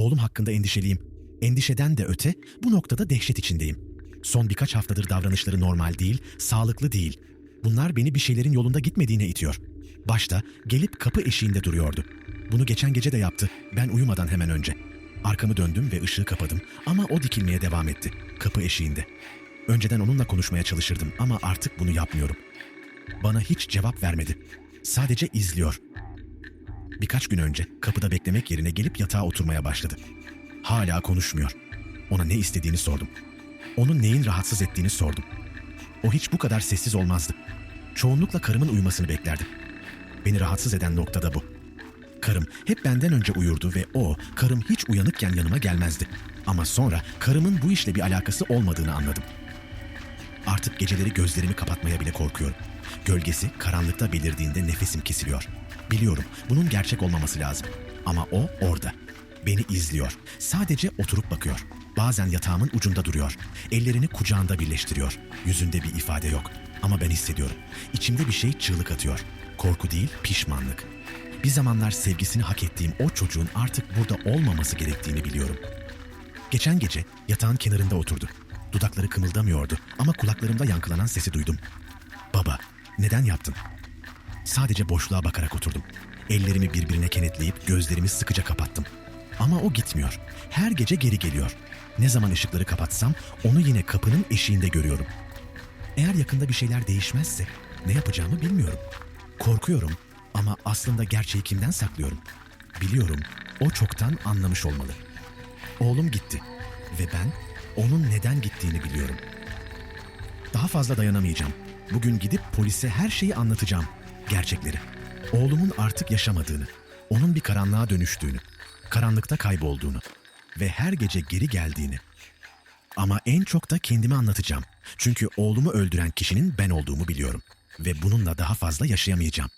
Oğlum hakkında endişeliyim. Endişeden de öte bu noktada dehşet içindeyim. Son birkaç haftadır davranışları normal değil, sağlıklı değil. Bunlar beni bir şeylerin yolunda gitmediğine itiyor. Başta gelip kapı eşiğinde duruyordu. Bunu geçen gece de yaptı. Ben uyumadan hemen önce. Arkamı döndüm ve ışığı kapadım ama o dikilmeye devam etti. Kapı eşiğinde. Önceden onunla konuşmaya çalışırdım ama artık bunu yapmıyorum. Bana hiç cevap vermedi. Sadece izliyor. Birkaç gün önce kapıda beklemek yerine gelip yatağa oturmaya başladı. Hala konuşmuyor. Ona ne istediğini sordum. Onun neyin rahatsız ettiğini sordum. O hiç bu kadar sessiz olmazdı. Çoğunlukla karımın uyumasını beklerdim. Beni rahatsız eden nokta da bu. Karım hep benden önce uyurdu ve o, karım hiç uyanıkken yanıma gelmezdi. Ama sonra karımın bu işle bir alakası olmadığını anladım. Artık geceleri gözlerimi kapatmaya bile korkuyorum. Gölgesi karanlıkta belirdiğinde nefesim kesiliyor. Biliyorum bunun gerçek olmaması lazım. Ama o orada. Beni izliyor. Sadece oturup bakıyor. Bazen yatağımın ucunda duruyor. Ellerini kucağında birleştiriyor. Yüzünde bir ifade yok. Ama ben hissediyorum. İçimde bir şey çığlık atıyor. Korku değil, pişmanlık. Bir zamanlar sevgisini hak ettiğim o çocuğun artık burada olmaması gerektiğini biliyorum. Geçen gece yatağın kenarında oturdu. Dudakları kımıldamıyordu ama kulaklarımda yankılanan sesi duydum. Neden yaptın? Sadece boşluğa bakarak oturdum. Ellerimi birbirine kenetleyip gözlerimi sıkıca kapattım. Ama o gitmiyor. Her gece geri geliyor. Ne zaman ışıkları kapatsam onu yine kapının eşiğinde görüyorum. Eğer yakında bir şeyler değişmezse ne yapacağımı bilmiyorum. Korkuyorum ama aslında gerçeği kimden saklıyorum? Biliyorum, o çoktan anlamış olmalı. Oğlum gitti ve ben onun neden gittiğini biliyorum. Daha fazla dayanamayacağım. Bugün gidip polise her şeyi anlatacağım. Gerçekleri. Oğlumun artık yaşamadığını, onun bir karanlığa dönüştüğünü, karanlıkta kaybolduğunu ve her gece geri geldiğini. Ama en çok da kendimi anlatacağım. Çünkü oğlumu öldüren kişinin ben olduğumu biliyorum ve bununla daha fazla yaşayamayacağım.